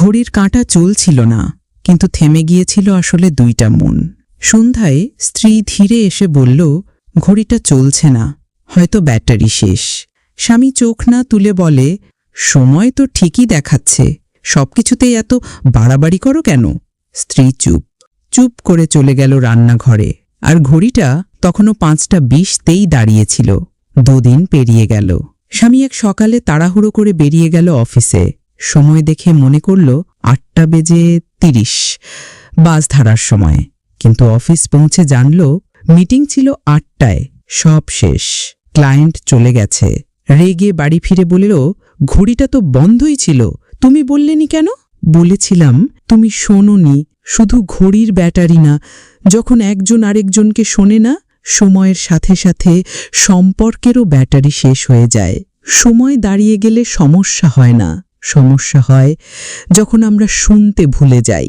ঘড়ির কাঁটা চলছিল না, কিন্তু থেমে গিয়েছিল আসলে দুইটা মন। সন্ধ্যায় স্ত্রী ধীরে এসে বলল, ঘড়িটা চলছে না, হয়তো ব্যাটারি শেষ। স্বামী চোখ না তুলে বলে, সময় তো ঠিকই দেখাচ্ছে, সবকিছুতেই এত বাড়াবাড়ি করো কেন? স্ত্রী চুপ চুপ করে চলে গেল রান্নাঘরে, আর ঘড়িটা তখনও পাঁচটা বিশতেই দাঁড়িয়েছিল। দুদিন পেরিয়ে গেল। স্বামী এক সকালে তাড়াহুড়ো করে বেরিয়ে গেল অফিসে। সময় দেখে মনে করল আটটা বেজে তিরিশ, বাস ধরার সময়। কিন্তু অফিস পৌঁছে জানল, মিটিং ছিল আটটায়, সব শেষ। ক্লায়েন্ট চলে গেছে। রেগে বাড়ি ফিরে বলল, ঘড়িটা তো বন্ধই ছিল, তুমি বললেনি কেন? বলেছিলাম, তুমি শোনোনি, শুধু ঘড়ির ব্যাটারি না, যখন একজন আরেকজনকে শোনে না, সময়ের সাথে সাথে সম্পর্কেরও ব্যাটারি শেষ হয়ে যায়। সময় দাঁড়িয়ে গেলে সমস্যা হয় না। সমস্যা হয় যখন আমরা শুনতে ভুলে যাই।